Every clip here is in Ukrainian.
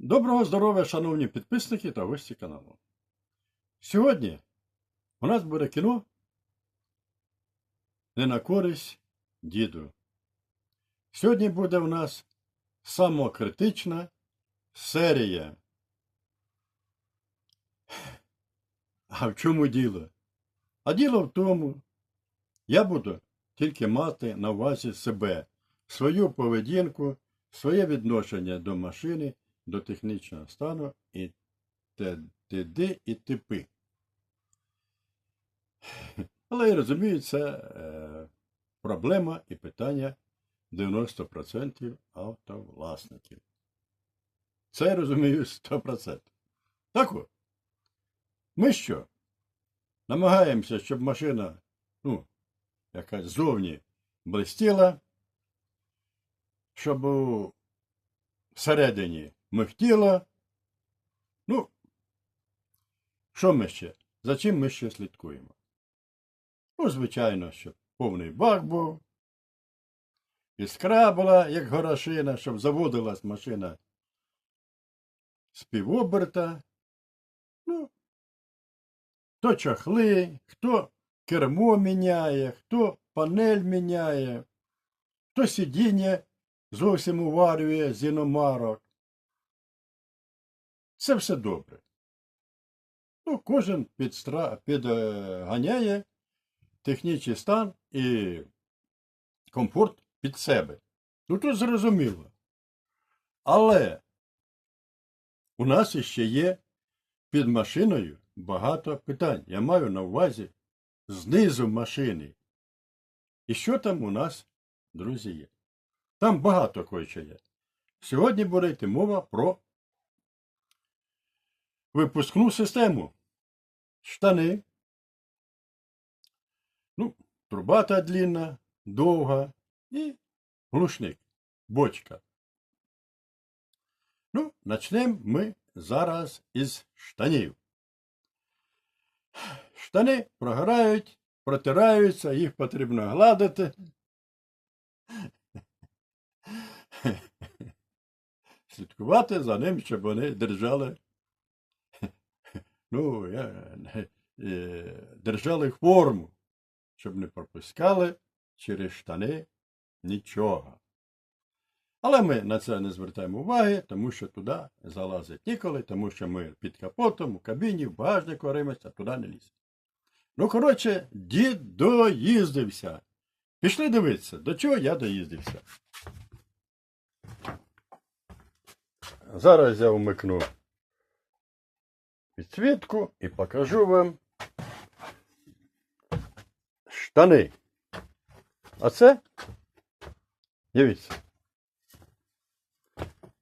Доброго здоров'я, шановні підписники та гості каналу. Сьогодні у нас буде кіно не на користь діду. Сьогодні буде у нас самокритична серія. А в чому діло? А діло в тому, я буду тільки мати на увазі себе, свою поведінку, своє відношення до машини, до технічного стану і т.д. і типи. Але я розумію, це е, проблема і питання 90% автовласників. Це я розумію 100%. Так от, ми що? Намагаємося, щоб машина, ну, якась зовні блистіла, щоб всередині михтіла. Ну, що ми ще? За чим ми ще слідкуємо? Ну, звичайно, щоб повний бак був, іскра була, як горошина, щоб заводилась машина з півоберта. Ну, хто чахли, хто кермо міняє, хто панель міняє, хто сидіння зовсім уварює з іномарок. Це все добре. Ну, кожен підстра... підганяє технічний стан і комфорт під себе. Ну, тут зрозуміло. Але у нас іще є під машиною багато питань. Я маю на увазі знизу машини. І що там у нас, друзі, є? Там багато кое є. Сьогодні буде йти мова про випускну систему. Штани. Ну, трубата длинна, довга і глушник, бочка. Ну, почнемо ми зараз із штанів. Штани прогорають, протираються, їх потрібно гладити. Слідкувати за ним, щоб вони держали. Ну, я, е, держали форму, щоб не пропускали через штани нічого. Але ми на це не звертаємо уваги, тому що туди залазить ніколи, тому що ми під капотом, у кабіні, в багажнику а туди не ліземо. Ну, коротше, дід доїздився. Пішли дивитися, до чого я доїздився. Зараз я вмикну підсвітку і покажу вам штани. А це, дивіться.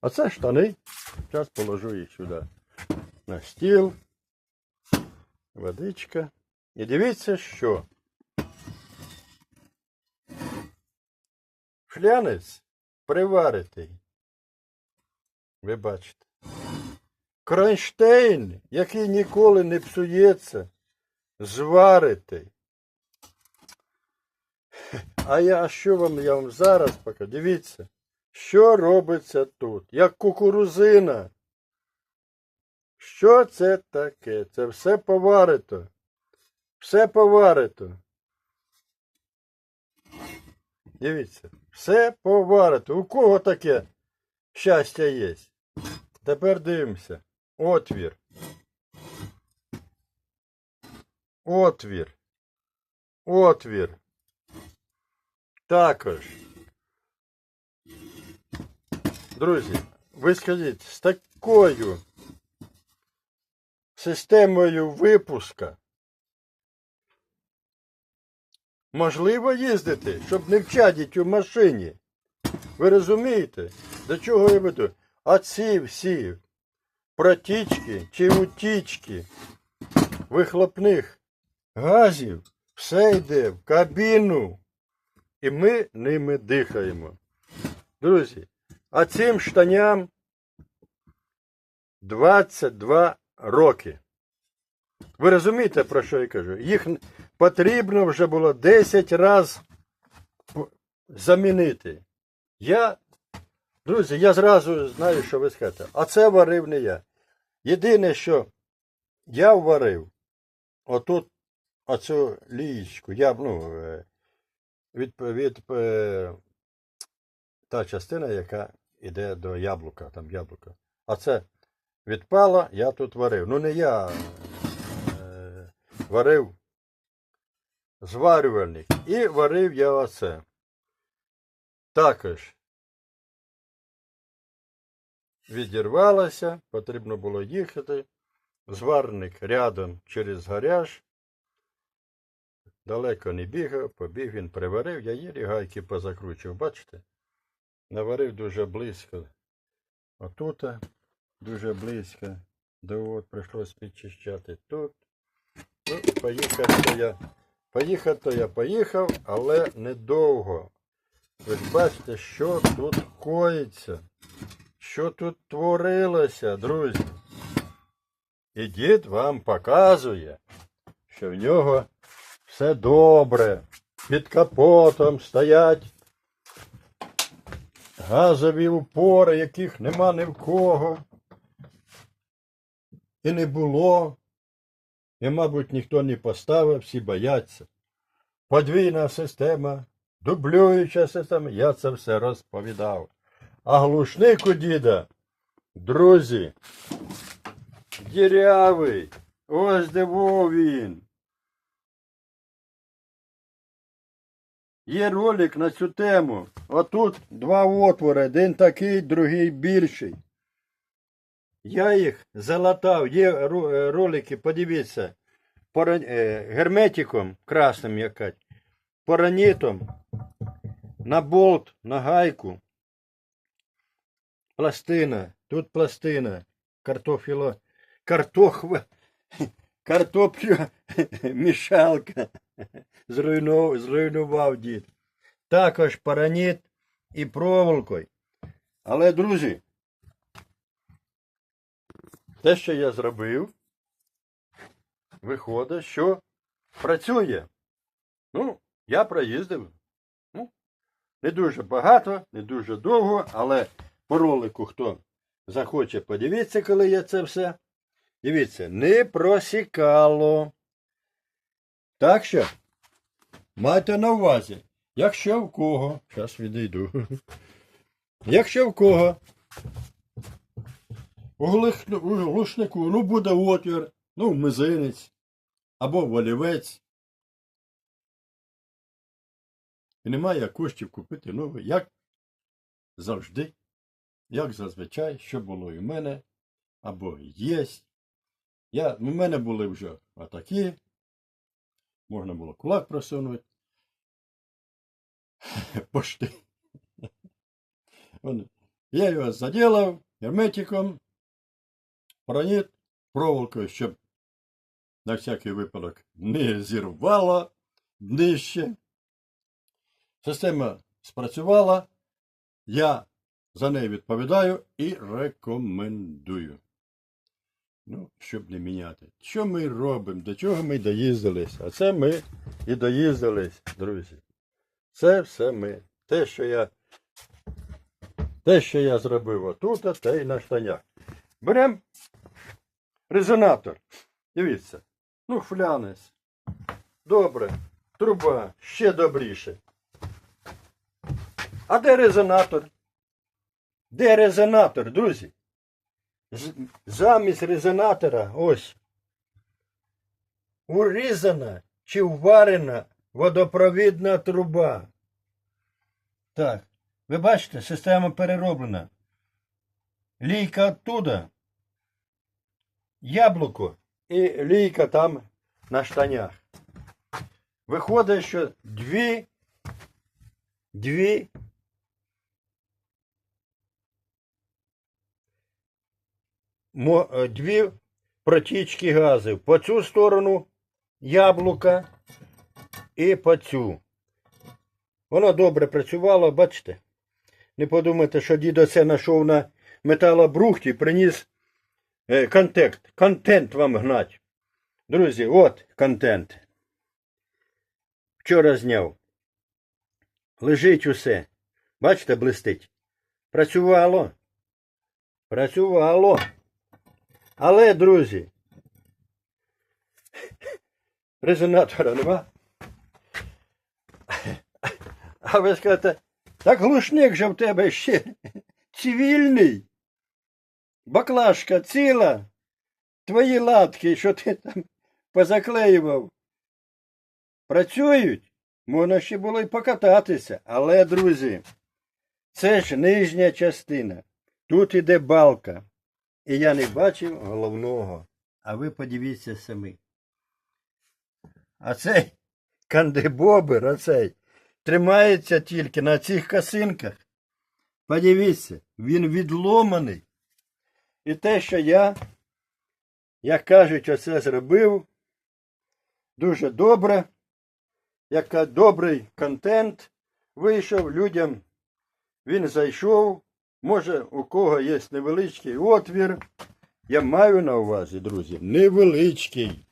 А це штани. Зараз положу їх сюди на стіл. Водичка. І дивіться, що. Шлянець приваритий. Ви бачите. Кронштейн, який ніколи не псується, зваритий. А я а що вам я вам зараз покажу? Дивіться, що робиться тут? Як кукурузина. Що це таке? Це все поварито. Все поварито. Дивіться, все поварито. У кого таке щастя є? Тепер дивимося. Отвір. Отвір. Отвір. Також. Друзі, ви скажіть, з такою системою випуска можливо їздити, щоб не вчадіть у машині. Ви розумієте, до чого я веду? А ці всі протічки чи утічки вихлопних газів все йде в кабіну. І ми ними дихаємо. Друзі, а цим штаням 22 роки. Ви розумієте, про що я кажу? Їх потрібно вже було 10 разів замінити. Я Друзі, я зразу знаю, що ви скажете. А це варив не я. Єдине, що я варив, отут оцю лієчку, я, ну, е, від, від е, та частина, яка йде до яблука, там яблука. А це відпала, я тут варив. Ну не я е, варив зварювальник. І варив я оце. Також відірвалося, потрібно було їхати. Зварник рядом через гараж. Далеко не бігав, побіг він приварив, я їлі гайки позакручував, бачите? Наварив дуже близько. Отут дуже близько. До от прийшлось підчищати тут. Ну, поїхав то я. Поїхав то я поїхав, але недовго. Ви ж бачите, що тут коїться. Що тут творилося, друзі. І дід вам показує, що в нього все добре. Під капотом стоять газові упори, яких нема ні в кого. І не було. І, мабуть, ніхто не поставив, всі бояться. Подвійна система, дублююча система, я це все розповідав. А глушник у діда, друзі, дірявий, ось де во він. Є ролик на цю тему. Отут два отвори, один такий, другий більший. Я їх залатав, є е, ролики, подивіться, пора- е, герметиком красним якать, поранітом, на болт, на гайку. Пластина, тут пластина, картофіло, картохва, картоплю, мішалка. Зруйнував, зруйнував дід. Також параніт і проволокою. Але, друзі, те, що я зробив, виходить, що працює. Ну, я проїздив. Ну, не дуже багато, не дуже довго, але по ролику хто захоче подивитися, коли я це все. Дивіться, не просікало. Так що, майте на увазі, якщо в кого, зараз відійду. Якщо в кого у глушнику ну, буде отвір, ну, мизинець або волівець. І немає коштів купити новий, як завжди, як зазвичай, що було і в мене, або є. Я, у мене були вже отакі. Можна було кулак просунути. Пошти. Я його заділав герметиком, проніт проволокою, щоб на всякий випадок не зірвало днище. Система спрацювала. Я за неї відповідаю і рекомендую. Ну, щоб не міняти. Що ми робимо? До чого ми доїздились? А це ми і доїздились, друзі. Це все ми. Те, що я, те, що я зробив отут, те й на штанях. Беремо резонатор. Дивіться. Ну, флянець. Добре. Труба ще добріше. А де резонатор? Де резонатор, друзі? Замість резонатора ось урізана чи вварена водопровідна труба. Так, ви бачите, система перероблена. Лійка оттуда, яблуко і лійка там на штанях. Виходить, що дві, дві мо- е, дві протічки газів. По цю сторону яблука і по цю. Воно добре працювало, бачите? Не подумайте, що дідо це знайшов на металобрухті, приніс е, контент, контент вам гнать. Друзі, от контент. Вчора зняв. Лежить усе. Бачите, блистить. Працювало. Працювало. Але, друзі, резонатора нема. А ви скажете, так глушник же в тебе ще цивільний. Баклажка ціла. Твої латки, що ти там позаклеював, працюють. Можна ще було й покататися. Але, друзі, це ж нижня частина. Тут іде балка. І я не бачив головного. А ви подивіться самі. А цей кандибобер, оцей, тримається тільки на цих косинках. Подивіться, він відломаний. І те, що я, як кажуть, оце зробив, дуже добре, як добрий контент вийшов людям. Він зайшов. Може, у кого є невеличкий отвір. Я маю на увазі, друзі, невеличкий.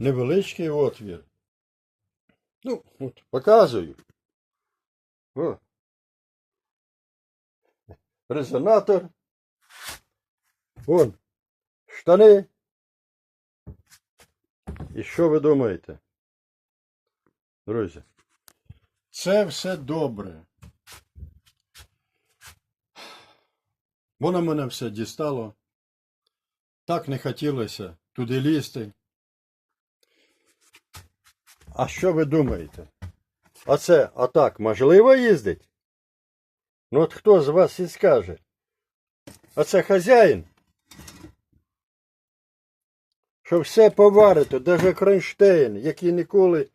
Невеличкий отвір. Ну, от, показую. О. Резонатор. Вон. Штани. І що ви думаєте? Друзі? Це все добре. Воно мене все дістало. Так не хотілося туди лізти. А що ви думаєте? Оце отак можливо їздить? Ну от хто з вас і скаже? Оце хазяїн. Що все поварито, навіть кронштейн, який ніколи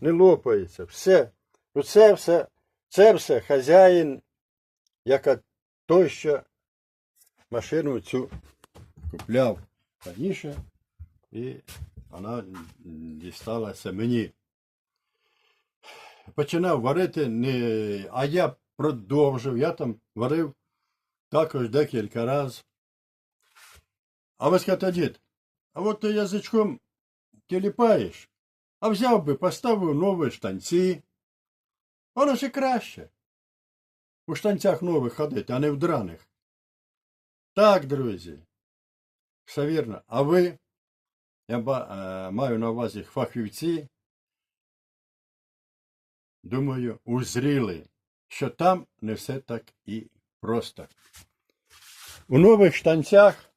не лопається. Все. Ну це все, це все хазяїн, яка той, що машину цю Купляв раніше, і вона дісталася мені. Починав варити, не... а я продовжив. Я там варив також декілька разів. А ви скажете, дід, а от ти язичком тіліпаєш, а взяв би, поставив нові штанці. Воно і краще. У штанцях нових ходити, а не в драних. Так, друзі. Все вірно. А ви, я е, маю на увазі фахівці, думаю, узріли, що там не все так і просто. У нових штанцях,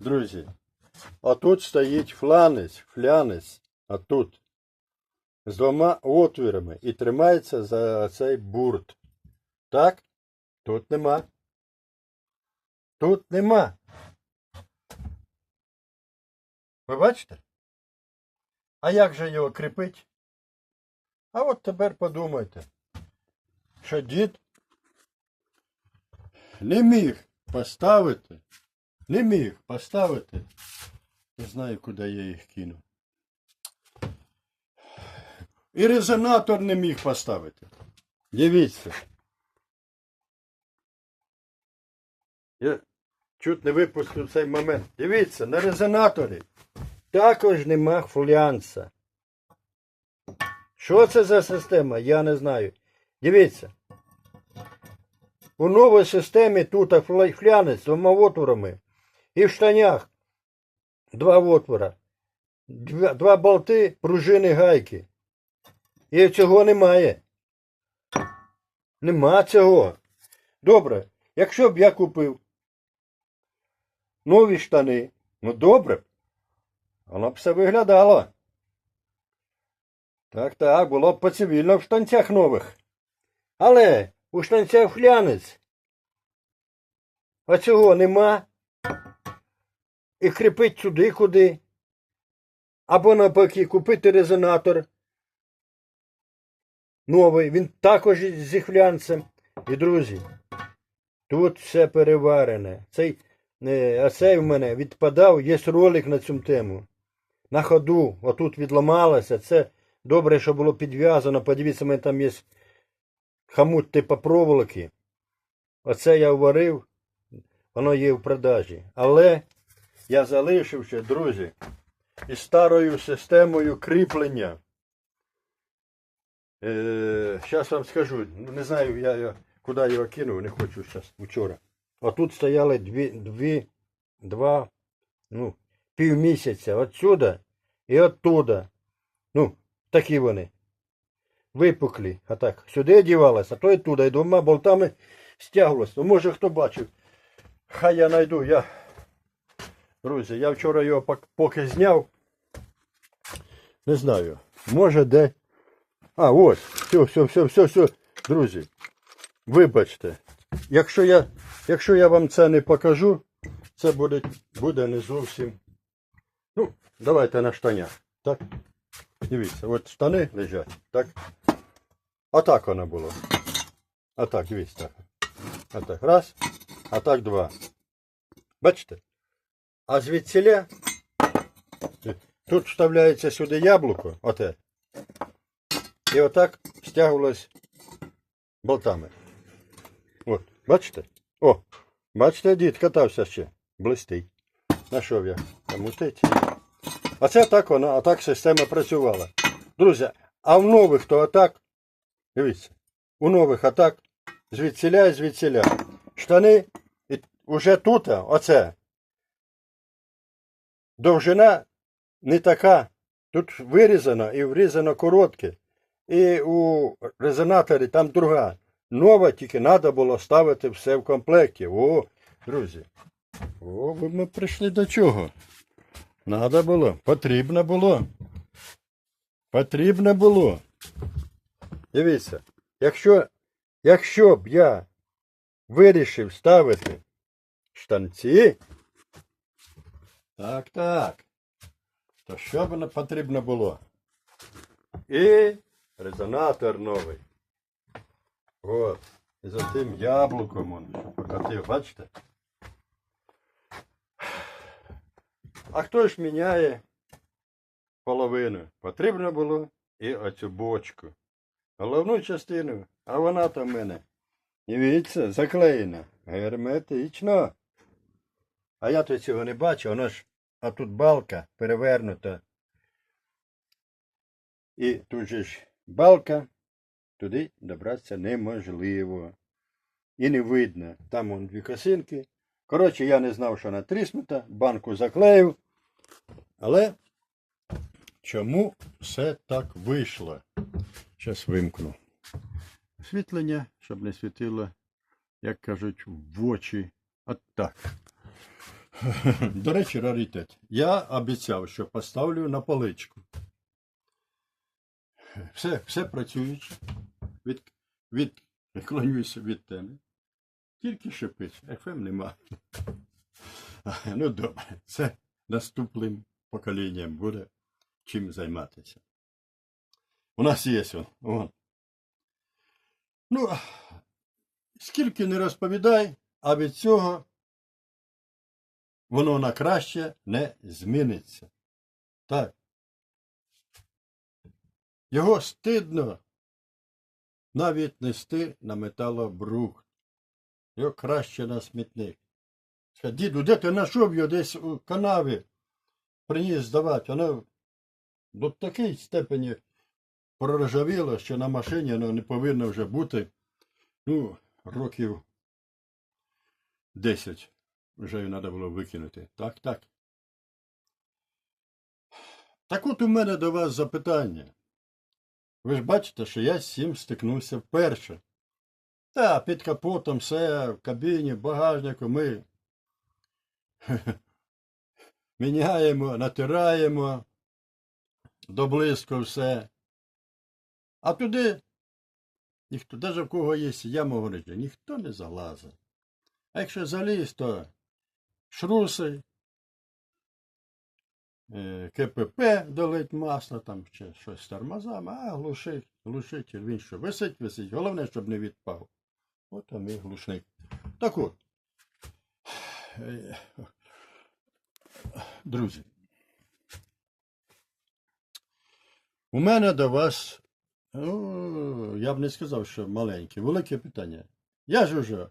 друзі, отут стоїть фланець, флянець, отут, з двома отвірами і тримається за цей бурт. Так? Тут нема. Тут нема. Ви бачите? А як же його кріпить? А от тепер подумайте, що дід Не міг поставити, не міг поставити. Не знаю, куди я їх кину. І резонатор не міг поставити. Дивіться. Я чуть не випустив цей момент. Дивіться, на резонаторі також нема флянса. Що це за система? Я не знаю. Дивіться. У новій системі тут флянець з двома отворами. І в штанях два отвора. Два, два болти, пружини, гайки. І цього немає. Нема цього. Добре, якщо б я купив нові штани, ну добре, воно б все виглядало. Так, так, було б по-цивільно в штанцях нових. Але у штанцях флянець. А цього нема. І кріпить сюди куди. Або навпаки купити резонатор новий, він також зі хлянцем. І друзі, тут все переварене. Цей, а цей в мене відпадав, є ролик на цю тему. На ходу, отут відламалося. Це добре, що було підв'язано. Подивіться, у мене там є хамут типу проволоки. Оце я варив, воно є в продажі. Але я залишив ще, друзі, із старою системою кріплення. Е, Зараз вам скажу, не знаю, я, я куди його кинув, не хочу зараз, вчора. А тут стояли дві, дві, два, ну, півмісяця отсюда і оттуда. Ну, такі вони. Випуклі. А так, сюди дівалася, а то і туди, і двома болтами стягувалося. Ну, може хто бачив. Хай я знайду. Я... Друзі, я вчора його поки зняв. Не знаю. Може де. А, ось. Все, все, все, все, все. Друзі. Вибачте. Якщо я, якщо я вам це не покажу, це буде, буде не зовсім. Ну, давайте на штанях. Так? Дивіться, от штани лежать. Так? А так воно було. А так, дивіться. А так, раз, а так два. Бачите? А звідсіля тут вставляється сюди яблуко, оте. І отак стягувалось болтами. Бачите? О, бачите, дід катався ще. Блистить. Нашов я замутить. А це так вона, а так система працювала. Друзі, а в нових то атак, дивіться, у нових атак звідсіля і звідсіля. Штани і уже тут, оце. Довжина не така. Тут вирізано і врізано коротке. І у резонаторі там друга. Нова, тільки треба було ставити все в комплекті. О, друзі. О, ми прийшли до чого? Надо було, потрібно було. Потрібно було. Дивіться, якщо, якщо б я вирішив ставити штанці, так, так, то що б потрібно було? І резонатор новий. От. І за тим яблуком он, що покатив, бачите? А хто ж міняє половину? Потрібно було і оцю бочку. Головну частину, а вона там в мене. Дивіться, заклеєна. Герметично. А я то цього не бачу, воно ж, а тут балка перевернута. І тут же ж балка, туди добратися неможливо. І не видно. Там вон дві косинки. Коротше, я не знав, що вона тріснута, банку заклеїв. Але чому все так вийшло? Зараз вимкну. Освітлення, щоб не світило, як кажуть, в очі. От так. До речі, раритет. Я обіцяв, що поставлю на поличку. Все, все працююче. Від, від, клонюся від теми. Тільки шипить, FM нема. Ну добре, це наступним поколінням буде чим займатися. У нас є вон. Ну, скільки не розповідай, а від цього воно на краще не зміниться. Так. Його стидно навіть нести на металобрухт. Його краще на смітник. Діду, де ти знайшов його десь у канаві? Приніс здавати. Воно до такій степені проржавіло, що на машині воно не повинно вже бути. Ну, років 10 вже його треба було викинути. Так, так. Так от у мене до вас запитання. Ви ж бачите, що я з цим стикнувся вперше. Та, під капотом все, в кабіні, в багажнику ми міняємо, натираємо, доблизко все. А туди ніхто, навіть в кого є яма горить, ніхто не залазить. А якщо заліз, то шруси, КПП долить масло, там ще щось з тормозами, а глушить, глушитель, він що висить, висить. Головне, щоб не відпав. От там і глушник. Так от. Е, Друзі. У мене до вас, ну, я б не сказав, що маленьке, велике питання. Я ж уже,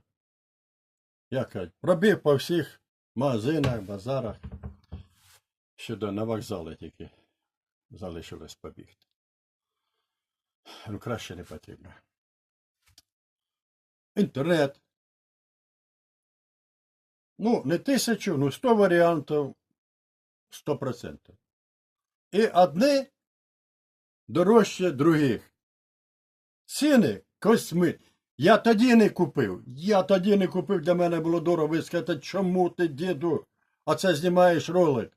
як кажуть, пробіг по всіх магазинах, базарах. Щодо на вокзали тільки залишилось побігти. Ну, краще не потрібно. інтернет. Ну, не тисячу, ну сто варіантів, сто процентів. І одні дорожче других. Ціни косми. Я тоді не купив. Я тоді не купив, для мене було дорого. Ви скажете, чому ти, діду, оце знімаєш ролик?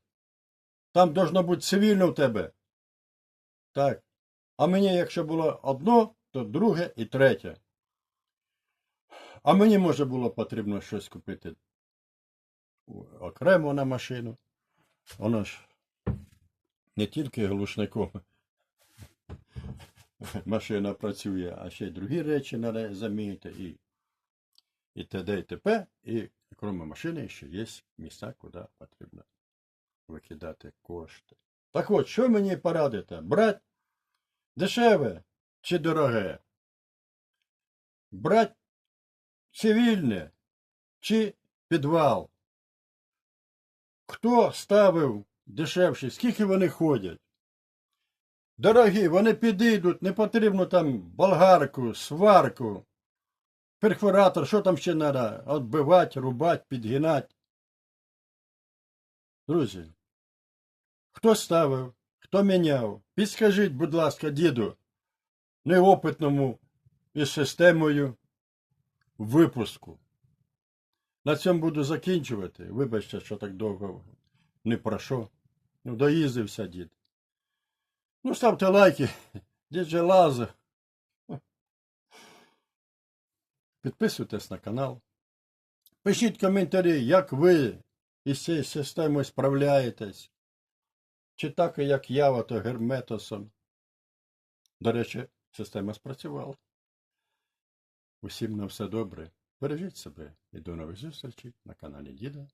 Там должно бути цивільно в тебе. Так. А мені, якщо було одно, то друге і третє. А мені, може, було потрібно щось купити окремо на машину. Воно ж не тільки глушником машина працює, а ще й другі речі треба замінити. І, і т.д. і т.п. І крім машини ще є місця, куди потрібно викидати кошти. Так от, що мені порадите? Брать дешеве чи дороге? Брать цивільне чи підвал? Хто ставив дешевші, скільки вони ходять? Дорогі, вони підійдуть, не потрібно там болгарку, сварку, перфоратор, що там ще треба? Отбивати, рубати, підгинати. Друзі, хто ставив, хто міняв? Підскажіть, будь ласка, діду, неопитному із системою випуску. На цьому буду закінчувати. Вибачте, що так довго не пройшов. Ну, доїздився дід. Ну, ставте лайки. Дід же лазив. Підписуйтесь на канал. Пишіть коментарі, як ви із цією системою справляєтесь. Чи так, як Ява, то герметосом. До речі, система спрацювала. Усім на все добре. Бережіть себе і до нових зустрічей на каналі Діда